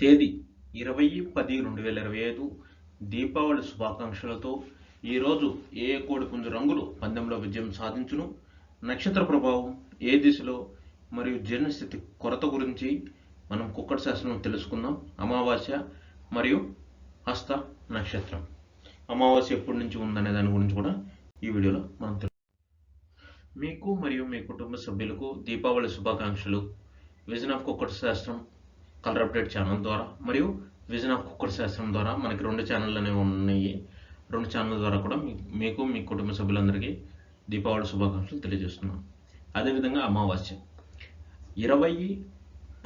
తేదీ ఇరవై పది రెండు వేల ఇరవై ఐదు. దీపావళి శుభాకాంక్షలతో ఈరోజు ఏ ఏ కోడిపుంజు రంగులు పందెంలో విజయం సాధించును? నక్షత్ర ప్రభావం ఏ దిశలో మరియు జీర్ణస్థితి కొరత గురించి మనం కుక్కట శాస్త్రం తెలుసుకుందాం. అమావాస్య మరియు హస్త నక్షత్రం. అమావాస్య ఎప్పటి నుంచి ఉందనే దాని గురించి కూడా ఈ వీడియోలో మనం తెలుసు మీకు మరియు మీ కుటుంబ సభ్యులకు దీపావళి శుభాకాంక్షలు. విజన్ ఆఫ్ కుక్కటి శాస్త్రం కలర్ అప్డేట్ ఛానల్ ద్వారా మరియు విజన్ ఆఫ్ కుక్కర్ శాస్త్రం ద్వారా మనకి రెండు ఛానళ్ళు అనేవి ఉన్నాయి. రెండు ఛానల్ ద్వారా కూడా మీకు మీ కుటుంబ సభ్యులందరికీ దీపావళి శుభాకాంక్షలు తెలియజేస్తున్నాం. అదేవిధంగా అమావాస్య. ఇరవై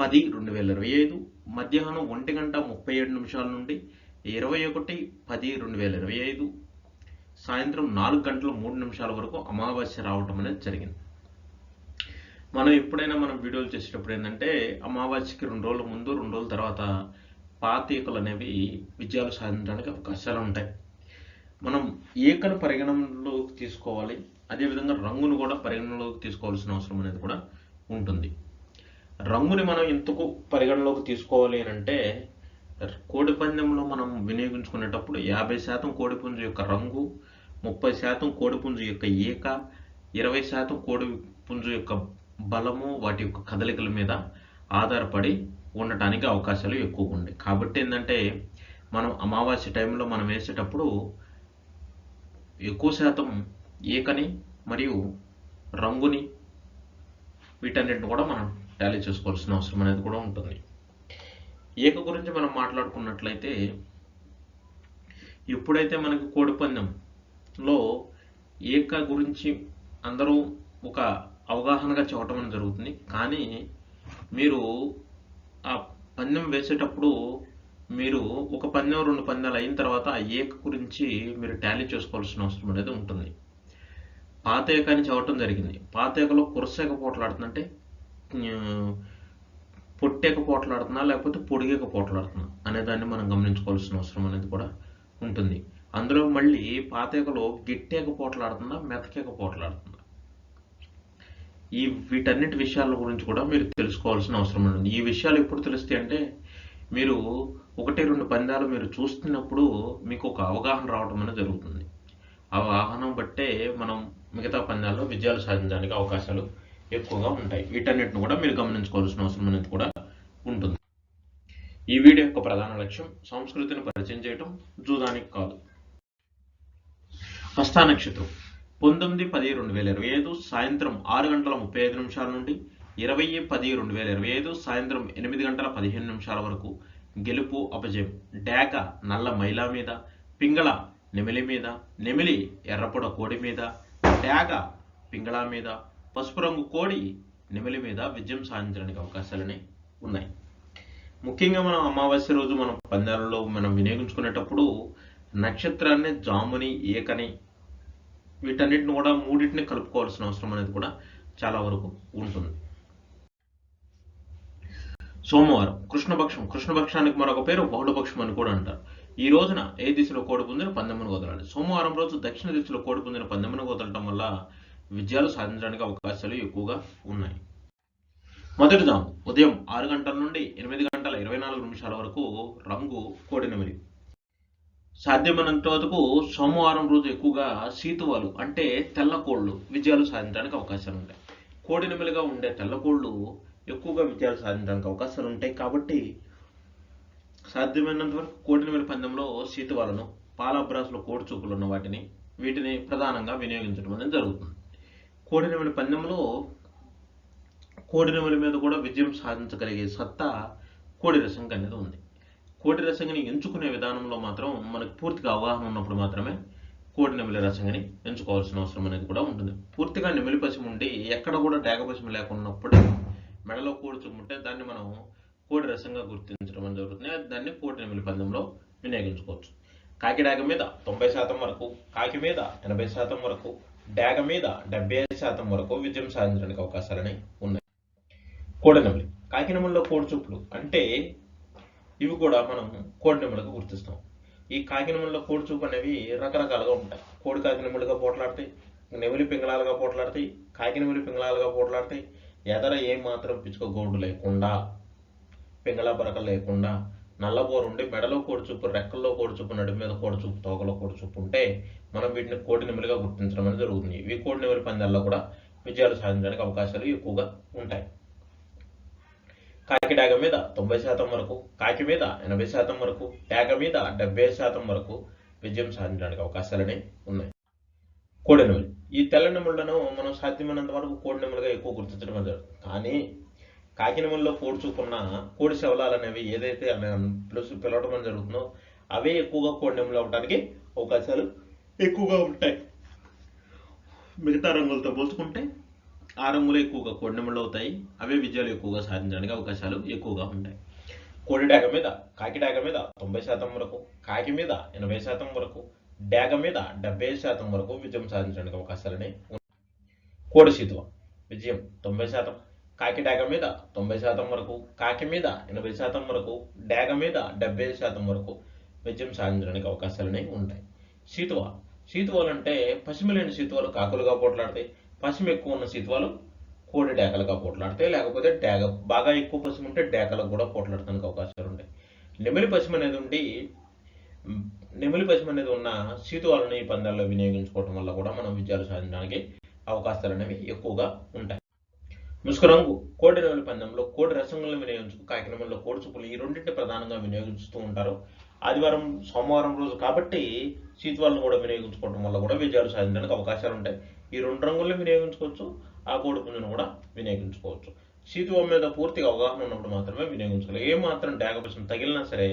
పది రెండు వేల ఇరవై ఐదు మధ్యాహ్నం ఒంటి గంట ముప్పై ఏడు నిమిషాల నుండి ఇరవై ఒకటి పది రెండు వేల ఇరవై ఐదు సాయంత్రం నాలుగు గంటల మూడు నిమిషాల వరకు అమావాస్య రావటం అనేది జరిగింది. మనం ఎప్పుడైనా మనం వీడియోలు చేసేటప్పుడు ఏంటంటే అమావాస్యకి రెండు రోజుల ముందు రెండు రోజుల తర్వాత పాత ఈకలు అనేవి విజయాలు సాధించడానికి అవకాశాలు ఉంటాయి. మనం ఏకను పరిగణనలోకి తీసుకోవాలి. అదేవిధంగా రంగును కూడా పరిగణనలోకి తీసుకోవాల్సిన అవసరం అనేది కూడా ఉంటుంది. రంగుని మనం ఎందుకు పరిగణలోకి తీసుకోవాలి అని అంటే కోడి పందెంలో మనం వినియోగించుకునేటప్పుడు యాభై శాతం కోడిపుంజు యొక్క రంగు ముప్పై శాతం కోడిపుంజు యొక్క ఈక ఇరవై శాతం కోడి పుంజు యొక్క బలము వాటి యొక్క కదలికల మీద ఆధారపడి ఉండటానికి అవకాశాలు ఎక్కువగా ఉన్నాయి కాబట్టి ఏంటంటే మనం అమావాస్య టైంలో మనం వేసేటప్పుడు ఎక్కువ శాతం ఏకని మరియు రంగుని వీటన్నిటిని కూడా మనం టాలీ చేసుకోవాల్సిన అవసరం అనేది కూడా ఉంటుంది. ఏక గురించి మనం మాట్లాడుకున్నట్లయితే ఎప్పుడైతే మనకి కోడి పందెంలో గురించి అందరూ ఒక అవగాహనగా చెప్పడం అనేది జరుగుతుంది. కానీ మీరు ఆ పందెం వేసేటప్పుడు మీరు ఒక పందెం రెండు పందాలు అయిన తర్వాత ఆ ఏక గురించి మీరు టాలీ చేసుకోవాల్సిన అవసరం అనేది ఉంటుంది. పాత ఏక అని జరిగింది. పాత ఏకలో కురసేక పోట్లాడుతుందంటే పొట్టేక పోట్లాడుతున్నా లేకపోతే పొడిగేక పోట్లాడుతున్నా అనే దాన్ని మనం గమనించుకోవాల్సిన అవసరం అనేది కూడా ఉంటుంది. అందులో మళ్ళీ పాతేకలో గిట్టేక పోట్లాడుతుందా మెతకేక పోట్లాడుతుందా ఈ వీటన్నిటి విషయాల గురించి కూడా మీరు తెలుసుకోవాల్సిన అవసరం ఉంది ఈ విషయాలు ఎప్పుడు తెలుస్తాయి అంటే మీరు ఒకటి రెండు పందాలు మీరు చూస్తున్నప్పుడు మీకు ఒక అవగాహన రావడం అనేది జరుగుతుంది. ఆ అవగాహన బట్టే మనం మిగతా పందాల్లో విజయాలు సాధించడానికి అవకాశాలు ఎక్కువగా ఉంటాయి. వీటన్నిటిని కూడా మీరు గమనించుకోవాల్సిన అవసరం అనేది కూడా ఉంటుంది. ఈ వీడియో యొక్క ప్రధాన లక్ష్యం సంస్కృతిని పరిచయం చేయటం. జూదానికి కాదు. హస్తా నక్షత్రం. పంతొమ్మిది పది రెండు వేల ఇరవై ఐదు సాయంత్రం ఆరు గంటల ముప్పై ఐదు నిమిషాల నుండి ఇరవై పది రెండు వేల ఇరవై ఐదు సాయంత్రం ఎనిమిది గంటల పదిహేను నిమిషాల వరకు గెలుపు అపజయం. డేక నల్ల మైలా మీద పింగళ నెమిలి మీద నెమిలి ఎర్రపొడ కోడి మీద డేగ పింగళ మీద పసుపు రంగు కోడి నెమిలి మీద విజయం సాధించడానికి అవకాశాలని ఉన్నాయి. ముఖ్యంగా మనం అమావాస్య రోజు మనం పందాలలో మనం వినియోగించుకునేటప్పుడు నక్షత్రాన్ని జాముని ఏకని వీటన్నిటిని కూడా మూడింటిని కలుపుకోవాల్సిన అవసరం అనేది కూడా చాలా వరకు ఉంటుంది. సోమవారం కృష్ణపక్షం. కృష్ణపక్షానికి మరొక పేరు బహుళపక్షం అని కూడా అంటారు. ఈ రోజున ఏ దిశలో కోడి పొందిన పందెమును వదలాలి సోమవారం రోజు దక్షిణ దిశలో కోడి పొందిన పందెమును వదలటం వల్ల విజయాలు సాధించడానికి అవకాశాలు ఎక్కువగా ఉన్నాయి. మొదటిదాము ఉదయం ఆరు గంటల నుండి ఎనిమిది గంటల ఇరవై నాలుగు నిమిషాల వరకు రంగు కోడినమిలి సాధ్యమైనంత వరకు సోమవారం రోజు ఎక్కువగా సీతువాలు అంటే తెల్ల కోళ్ళు విజయాలు సాధించడానికి అవకాశాలు ఉంటాయి. కోడినమిలిగా ఉండే తెల్ల కోళ్ళు ఎక్కువగా విజయాలు సాధించడానికి అవకాశాలు ఉంటాయి కాబట్టి సాధ్యమైనంత వరకు కోడినమిలి పందెంలో సీతువాలను పాలబ్రాసులో కోడి చూపులు ఉన్న వాటిని వీటిని ప్రధానంగా వినియోగించడం అనేది జరుగుతుంది. కోడినమిలి పందెంలో కోడినెమలి మీద కూడా విజయం సాధించగలిగే సత్తా కోడి రసంకి అనేది ఉంది. కోడి రసంగిని ఎంచుకునే విధానంలో మాత్రం మనకు పూర్తిగా అవగాహన ఉన్నప్పుడు మాత్రమే కోడి నెమిలి రసంగిని ఎంచుకోవాల్సిన అవసరం అనేది కూడా ఉంటుంది. పూర్తిగా నెమిలి పసిమి ఉండి ఎక్కడ కూడా డేగ పసిమి లేకున్నప్పుడు మెడలో కోడి చుమ్ముంటే దాన్ని మనం కోడి రసంగా గుర్తించడం అనేది జరుగుతుంది. దాన్ని కోడి నెమిలి పందెంలో వినియోగించుకోవచ్చు. కాకి డాగ మీద తొంభై శాతం వరకు కాకి మీద ఎనభై శాతం వరకు డాగ మీద డెబ్బై ఐదు శాతం వరకు విజయం సాధించడానికి అవకాశాలని ఉన్నాయి. కోడినెమలి కాకినెమలిలో కోడి చూపులు అంటే ఇవి కూడా మనం కోడినెమలుగా గుర్తిస్తాం. ఈ కాకినెమలిలో కోడి చూపు అనేవి రకరకాలుగా ఉంటాయి. కోడి కాకినెమలుగా పోట్లాడతాయి నెమిలి పింగళాలుగా పోట్లాడతాయి కాకినెమిలి పింగళాలుగా పోట్లాడతాయి. ఎదర ఏ మాత్రం పిచ్చుక గోడు లేకుండా పింగళ బరక లేకుండా నల్లబోరు ఉండి మెడలో కోడి చూపు రెక్కల్లో కోడి చూపు మీద కోడి చూపు తోకలో కోడి చూపు ఉంటే మనం వీటిని కోడి నెమలిగా గుర్తించడం అనేది జరుగుతుంది. ఇవి కోడి నెమలి పందాల్లో కూడా విజయాలు సాధించడానికి అవకాశాలు ఎక్కువగా ఉంటాయి. కాకి డాగ మీద తొంభై శాతం వరకు కాకి మీద ఎనభై శాతం వరకు డాగ మీద డెబ్బై శాతం వరకు విజయం సాధించడానికి అవకాశాలని ఉన్నాయి. కోడి నెమలి. ఈ తెల్ల నెమళ్ళను మనం సాధ్యమైనంత వరకు కోడి నెమలుగా ఎక్కువ గుర్తించడం జరుగుతుంది. కానీ కాకి నెమల్లో కోడి కోడి శవలాలు అనేవి ఏదైతే ప్లస్ పిలవడం జరుగుతుందో అవే ఎక్కువగా కోడి నెమలు అవడానికి అవకాశాలు ఎక్కువగా ఉంటాయి. మిగతా రంగులతో పోల్చుకుంటే ఆరంగులు ఎక్కువగా కోడి నెమళ్ళు అవుతాయి. అవే విజయాలు ఎక్కువగా సాధించడానికి అవకాశాలు ఎక్కువగా ఉంటాయి. కోడి డాగ మీద కాకి డాగ మీద తొంభై శాతం వరకు కాకి మీద ఎనభై శాతం వరకు డాగ మీద డెబ్బై శాతం వరకు విజయం సాధించడానికి అవకాశాలని కోడి శీతువ విజయం తొంభై శాతం కాకి డాగ మీద తొంభై శాతం వరకు కాకి మీద ఎనభై శాతం వరకు డాగ మీద డెబ్బై శాతం వరకు విజయం సాధించడానికి అవకాశాలని ఉంటాయి. శీతువ శీతువాలు అంటే పశ్చిమ లేని కాకులుగా పోట్లాడతాయి. పశ్చిమ ఎక్కువ ఉన్న సిత్వాలు కోడి డేకలుగా పోట్లాడతాయి లేకపోతే డేగ బాగా ఎక్కువ పశ్చిమ ఉంటే డేకలకు కూడా పోట్లాడటానికి అవకాశాలు ఉంటాయి నెమిలి పశ్చిమ అనేది ఉండి నెమిలి పశ్చిమ అనేది ఉన్న సీతువాలను ఈ పందాల్లో వినియోగించుకోవడం వల్ల కూడా మనం విజయాలు సాధించడానికి అవకాశాలు అనేవి ఎక్కువగా ఉంటాయి. ముసుకు రంగు కోడి నెమలి పందెంలో కోడి రసంగులను వినియోగించుకు కాకినమల్లో కోడి చూపులు ఈ రెండింటిని ప్రధానంగా వినియోగిస్తూ ఉంటారు. ఆదివారం సోమవారం రోజు కాబట్టి శీతవాళ్ళను కూడా వినియోగించుకోవడం వల్ల కూడా విజయాలు సాధించడానికి అవకాశాలు ఉంటాయి ఈ రెండు రంగులను వినియోగించుకోవచ్చు ఆ కోడి పుంజును కూడా వినియోగించుకోవచ్చు శీతవం మీద పూర్తిగా అవగాహన ఉన్నప్పుడు మాత్రమే వినియోగించుకోవాలి ఏ మాత్రం డాగపసం తగిలినా సరే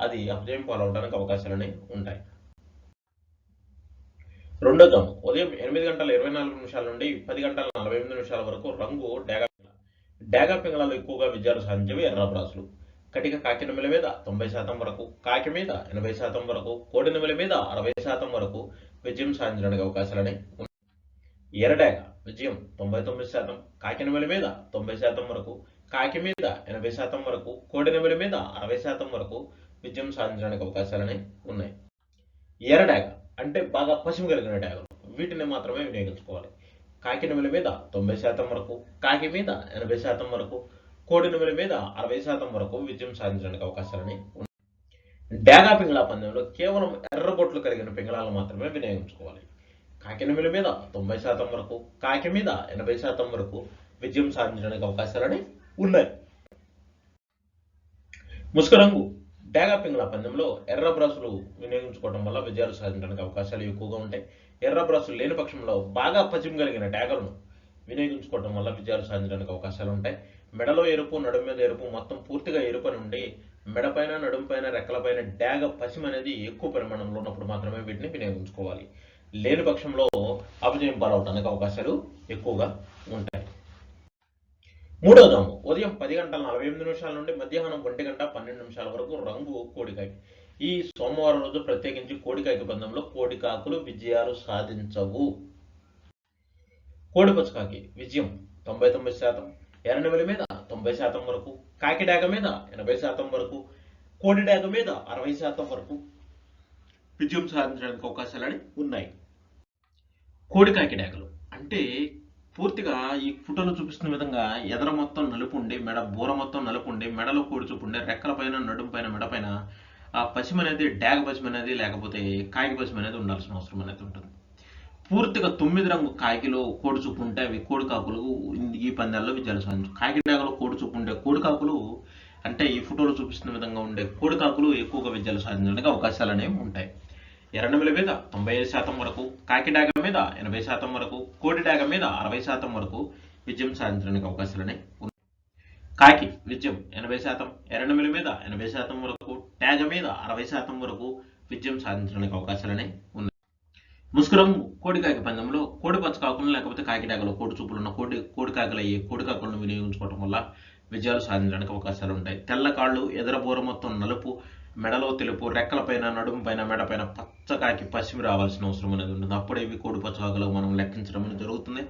అది అపజయం పాలవడానికి అవకాశాలనే ఉంటాయి రెండో దమ్ము ఉదయం ఎనిమిది గంటల ఇరవై నాలుగు నిమిషాల నుండి పది గంటల నలభై ఎనిమిది నిమిషాల వరకు రంగు డాగా డాగా పింగళాలు ఎక్కువగా విజయాలు సాధించేవి ఎర్రబ్రాసులు కటిక కాకి నెమల మీద తొంభై శాతం వరకు కాకి మీద ఎనభై శాతం వరకు కోడి మీద అరవై శాతం వరకు విజయం సాధించడానికి అవకాశాలని ఉన్నాయి. విజయం తొంభై తొమ్మిది శాతం కాకి నెమల మీద తొంభై శాతం వరకు కాకి మీద ఎనభై శాతం వరకు కోడి నెమల మీద అరవై శాతం వరకు విజయం సాధించడానికి అవకాశాలని ఉన్నాయి. ఎర్రడాగ అంటే బాగా పశ్చిమ కలిగిన డాగలు. వీటిని మాత్రమే వినియోగించుకోవాలి. కాకి నెమలి మీద తొంభై శాతం వరకు కాకి మీద ఎనభై శాతం వరకు కోడి నెమలి మీద అరవై శాతం వరకు విజయం సాధించడానికి అవకాశాలని ఉన్నాయి డాగా పింగళా పందెంలో కేవలం ఎర్రబొట్లు కలిగిన పింగళాలు మాత్రమే వినియోగించుకోవాలి. కాకి నెమలి మీద తొంభై శాతం వరకు కాకి మీద ఎనభై శాతం వరకు విజయం సాధించడానికి అవకాశాలని ఉన్నాయి. ముసుగు రంగు డాగా పింగళ పందెంలో ఎర్ర బ్రష్లు వినియోగించుకోవడం వల్ల విజయాలు సాధించడానికి అవకాశాలు ఎక్కువగా ఉంటాయి. ఎర్ర బ్రష్లు లేని పక్షంలో బాగా పశ్చిమ కలిగిన డాగలను వినియోగించుకోవడం వల్ల విజయాలు సాధించడానికి అవకాశాలు ఉంటాయి. మెడలో ఎరుపు నడుము మీద ఎరుపు మొత్తం పూర్తిగా ఎరుపు నుండి మెడపైన నడుముపైన రెక్కలపైన డాగ పసిమ అనేది ఎక్కువ పరిమాణంలో ఉన్నప్పుడు మాత్రమే వీటిని వినియోగించుకోవాలి. లేని పక్షంలో అపజయం పాలవటానికి అవకాశాలు ఎక్కువగా ఉంటాయి. మూడవ దాము. ఉదయం పది గంటల నలభై ఎనిమిది నిమిషాల నుండి మధ్యాహ్నం ఒంటి గంట పన్నెండు నిమిషాల వరకు రంగు కోడికాయ. ఈ సోమవారం రోజు ప్రత్యేకించి కోడికాయకి బంధంలో కోడికాకులు విజయాలు సాధించవు. కోడిపచ్చకాకి విజయం తొంభై తొమ్మిది శాతం. ఎర్రనెమలి మీద తొంభై శాతం వరకు కాకి డాగ మీద ఎనభై శాతం వరకు కోడి డాగ మీద అరవై శాతం వరకు విజయం సాధించడానికి అవకాశాలని ఉన్నాయి. కోడి డాగలు అంటే పూర్తిగా ఈ ఫోటోలో చూపిస్తున్న విధంగా ఎదర మొత్తం నలుపు ఉండి మెడ బూర మొత్తం నలుపు ఉండి మెడలో కోడి చూపు ఉండే రెక్కల పైన నడుము పైన మెడ పైన ఆ పశ్చిమ అనేది డాగ పశ్చిమ అనేది లేకపోతే కాకి పశ్చిమ అనేది ఉండాల్సిన అవసరం అనేది ఉంటుంది. పూర్తిగా తొమ్మిది రంగు కాకిలో కోడుచుకుంటే ఉంటే అవి కోడికాకులు ఈ పందాల్లో విజయాలు సాధించు కాకి కోడుచుకుంటే కోడికాకులు ఉండే అంటే ఈ ఫోటోలో చూపిస్తున్న విధంగా ఉండే కోడికాకులు ఎక్కువగా విజయాలు సాధించడానికి అవకాశాలు అనేవి ఉంటాయి. ఎర్రనమిల మీద తొంభై ఐదు శాతం వరకు కాకి డాగ మీద ఎనభై శాతం వరకు కోడిడాగ మీద అరవై శాతం వరకు విజయం సాధించడానికి అవకాశాలని ఉన్నాయి. కాకి విజయం ఎనభై శాతం ఎర్రనమిల మీద ఎనభై శాతం వరకు ట్యాగ మీద అరవై శాతం వరకు విజయం సాధించడానికి అవకాశాలని ఉన్నాయి. ముస్కురం కోడికాకి పందెంలో కోడి పచ్చ కాకులను లేకపోతే కాకిడాకలో కోడి చూపులు ఉన్న కోడి కోడి కాకులు అయ్యే కోడి కాకులను వినియోగించుకోవడం వల్ల విజయాలు సాధించడానికి అవకాశాలు ఉంటాయి. తెల్ల కాళ్ళు ఎదరబోర మొత్తం నలుపు మెడలో తెలుపు రెక్కలపైన నడుము పైన మెడపైన పచ్చకాకి పసిమి రావాల్సిన అవసరం అనేది ఉంటుంది. అప్పుడే ఇవి కోడి పచ్చకాకులు మనం లెక్కించడం అనేది జరుగుతుంది.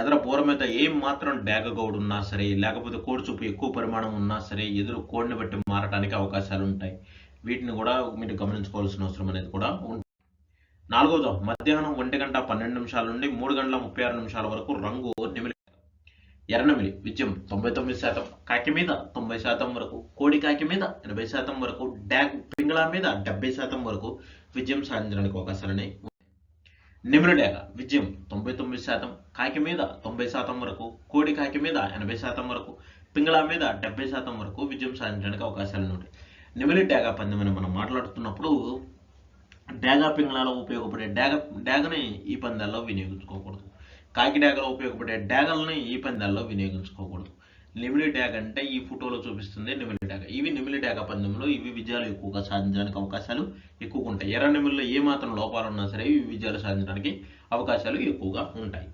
ఎదర బోర మీద ఏం మాత్రం డేగగౌడు ఉన్నా సరే లేకపోతే కోడి చూపు ఎక్కువ పరిమాణం ఉన్నా సరే ఎదురు కోడిని బట్టి మారడానికి అవకాశాలు ఉంటాయి. వీటిని కూడా మీరు గమనించుకోవాల్సిన అవసరం అనేది కూడా ఉంటుంది. నాలుగోదో మధ్యాహ్నం ఒంటి గంట పన్నెండు నిమిషాల నుండి మూడు గంటల ముప్పై ఆరు నిమిషాల వరకు రంగు నిమిలి. ఎర్రనమిలి విజయం తొంభై తొమ్మిది శాతం. కాకి మీద తొంభై శాతం వరకు కోడి కాకి మీద ఎనభై శాతం వరకు డ్యాగ్ పింగళా మీద డెబ్బై శాతం వరకు విజయం సాధించడానికి అవకాశాలని నిమిలి డేగ విజయం తొంభై తొమ్మిది శాతం. కాకి మీద తొంభై శాతం వరకు కోడి కాకి మీద ఎనభై శాతం వరకు పింగళా మీద డెబ్బై శాతం వరకు విజయం సాధించడానికి అవకాశాలు ఉంటాయి నిమిలి డ్యాగా పందెమని మనం మాట్లాడుతున్నప్పుడు డ్యాగా పింగళాలో ఉపయోగపడే డ్యాగ డ్యాగని ఈ పందాల్లో వినియోగించుకోకూడదు. కాకి డ్యాగలో ఉపయోగపడే డ్యాగల్ని ఈ పందాల్లో వినియోగించుకోకూడదు. నిమిలి డ్యాగ్ అంటే ఈ ఫోటోలో చూపిస్తుంది నిమిలి డ్యాగ ఇవి నిమిలి డ్యాగ పందెంలో ఇవి విజయాలు ఎక్కువగా సాధించడానికి అవకాశాలు ఎక్కువగా ఉంటాయి. ఎర్ర నిమిలిలో ఏ మాత్రం లోపాలు ఉన్నా సరే ఇవి విజయాలు సాధించడానికి అవకాశాలు ఎక్కువగా ఉంటాయి.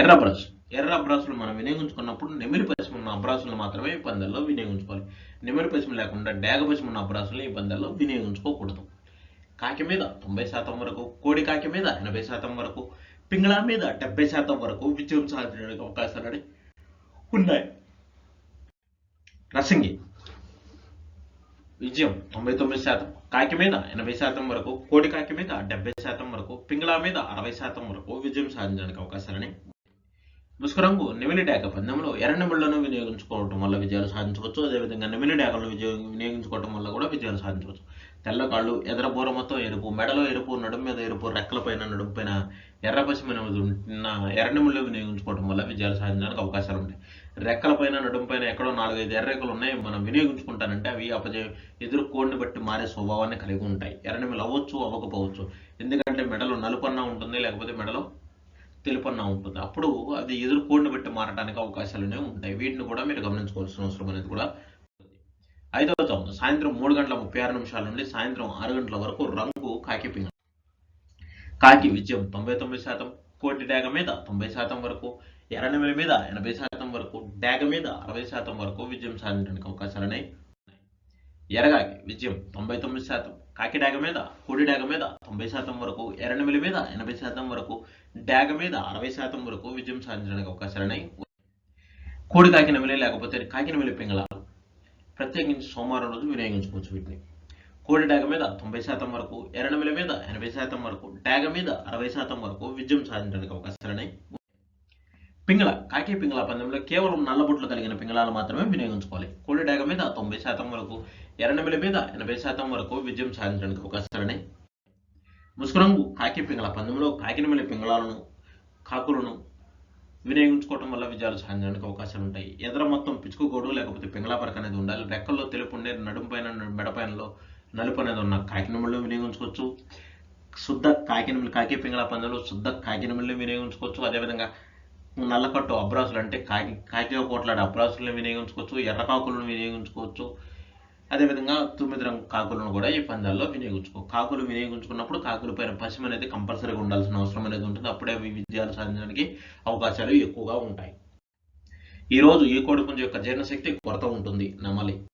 ఎర్ర బ్రష్ ఎర్ర అబ్రాసులు మనం వినియోగించుకున్నప్పుడు నెమిలి పశ్చిమ ఉన్న అబ్రాసులు మాత్రమే ఈ పందాల్లో వినియోగించుకోవాలి. నెమిలి పశ్చిమ లేకుండా డ్యాగ పశ్చిమ ఉన్న అబ్రాసులను ఈ పందాల్లో వినియోగించుకోకూడదు. కాకి మీద తొంభై శాతం వరకు కోడి కాకి మీద ఎనభై శాతం వరకు పింగళా మీద డెబ్బై శాతం వరకు విజయం సాధించడానికి అవకాశాలు ఉన్నాయి రసింగి విజయం తొంభై తొమ్మిది శాతం కాకి మీద ఎనభై శాతం వరకు కోడి కాకి మీద డెబ్బై శాతం వరకు పింగళా మీద అరవై శాతం వరకు విజయం సాధించడానికి అవకాశాలని ముసుకురంగు నిమిలి డాక పందెంలో ఎర్రని నిమిళ్ళను వినియోగించుకోవటం వల్ల విజయాలు సాధించవచ్చు. అదేవిధంగా నిమిలి డాకలను విజయం వినియోగించుకోవటం వల్ల కూడా విజయాలు సాధించవచ్చు. తెల్ల కాళ్ళు ఎదర బూర మొత్తం ఎరుపు మెడలో ఎరుపు నడుం మీద ఎరుపు రెక్కల పైన నడుం పైన ఎర్ర పశ్చిమ ఉన్న ఎర్ర వినియోగించుకోవటం వల్ల విజయాలు సాధించడానికి అవకాశాలు ఉంటాయి. రెక్కల పైన నడుం పైన ఎక్కడో నాలుగైదు ఎర్రెక్కలు ఉన్నాయి. మనం వినియోగించుకుంటానంటే అవి అపజయం ఎదురు కోడిని బట్టి మారే స్వభావాన్ని కలిగి ఉంటాయి. ఎర్రనిమిలు అవ్వచ్చు అవ్వకపోవచ్చు. ఎందుకంటే మెడలో నలుపన్నా ఉంటుంది లేకపోతే మెడలో తెలుపన్నా ఉంటుంది. అప్పుడు అది ఎదురు కోడిని బట్టి మారడానికి అవకాశాలునే ఉంటాయి. వీటిని కూడా మీరు గమనించుకోవాల్సిన అవసరం అనేది కూడా ఐదవ చౌన్ సాయంత్రం మూడు గంటల ముప్పై ఆరు నిమిషాల నుండి సాయంత్రం ఆరు గంటల వరకు రంగు కాకి పింగ. కాకి విజయం తొంభై తొమ్మిది శాతం కోటి డాగ మీద తొంభై శాతం వరకు ఎర్రనెమిలి మీద ఎనభై శాతం వరకు డాగ మీద అరవై శాతం వరకు విజయం సాధించడానికి అవకాశాలు ఉన్నాయి. ఎరగాకి విజయం తొంభై తొమ్మిది శాతం కాకి డాగ మీద కోడి డాగ మీద తొంభై శాతం వరకు ఎర్రనమిలి మీద ఎనభై శాతం వరకు డాగ మీద అరవై శాతం వరకు విజయం సాధించడానికి అవకాశాలు ఉన్నాయి. కోడి కాకి నెమిలి లేకపోతే కాకి నెమిలి పింగళాలు. ప్రత్యేకించి సోమవారం రోజు వినియోగించుకోవచ్చు వీటిని. కోడి డాగ మీద తొంభై శాతం వరకు ఎర్రనమిలి మీద ఎనభై శాతం వరకు డాగ మీద అరవై శాతం వరకు విజయం సాధించడానికి అవకాశాలున్నాయి పింగళ కాకి పింగళ పందెంలో కేవలం నల్లబొట్లు కలిగిన పింగళాలు మాత్రమే వినియోగించుకోవాలి. కోడి డాగ మీద తొంభై శాతం వరకు ఎర్రనబిల మీద ఎనభై శాతం వరకు విజయం సాధించడానికి అవకాశాలని ముసుగురంగు కాకి పింగళ పందెంలో కాకినమిలి పింగళాలను కాకులను వినియోగించుకోవడం వల్ల విజయాలు సాధించడానికి అవకాశాలు ఉంటాయి. ఎదర మొత్తం పిచ్చుకోడు లేకపోతే పింగళాపరక అనేది ఉండాలి. రెక్కల్లో తెలుపు ఉండే నడుము పైన మెడపైనలో నలుపు అనేది ఉన్న కాకినములు వినియోగించుకోవచ్చు. శుద్ధ కాకినములు కాకి పింగళ పందులు శుద్ధ కాకినములు వినియోగించుకోవచ్చు. అదేవిధంగా నల్లకట్టు అబ్రాసులు అంటే కాకి కాకిగా కోట్లాడే అబ్రాసులను వినియోగించుకోవచ్చు ఎర్రకాకులను వినియోగించుకోవచ్చు. అదేవిధంగా తొమ్మిది రంగు కాకులను కూడా ఈ పందాల్లో వినియోగించుకో కాకులు వినియోగించుకున్నప్పుడు కాకుల పైన పశ్చిమ అనేది కంపల్సరీగా ఉండాల్సిన అవసరం అనేది ఉంటుంది. అప్పుడే అవి విజయాలు సాధించడానికి అవకాశాలు ఎక్కువగా ఉంటాయి. ఈ రోజు ఈ యొక్క జీర్ణశక్తి కొరత ఉంటుంది. నమలి.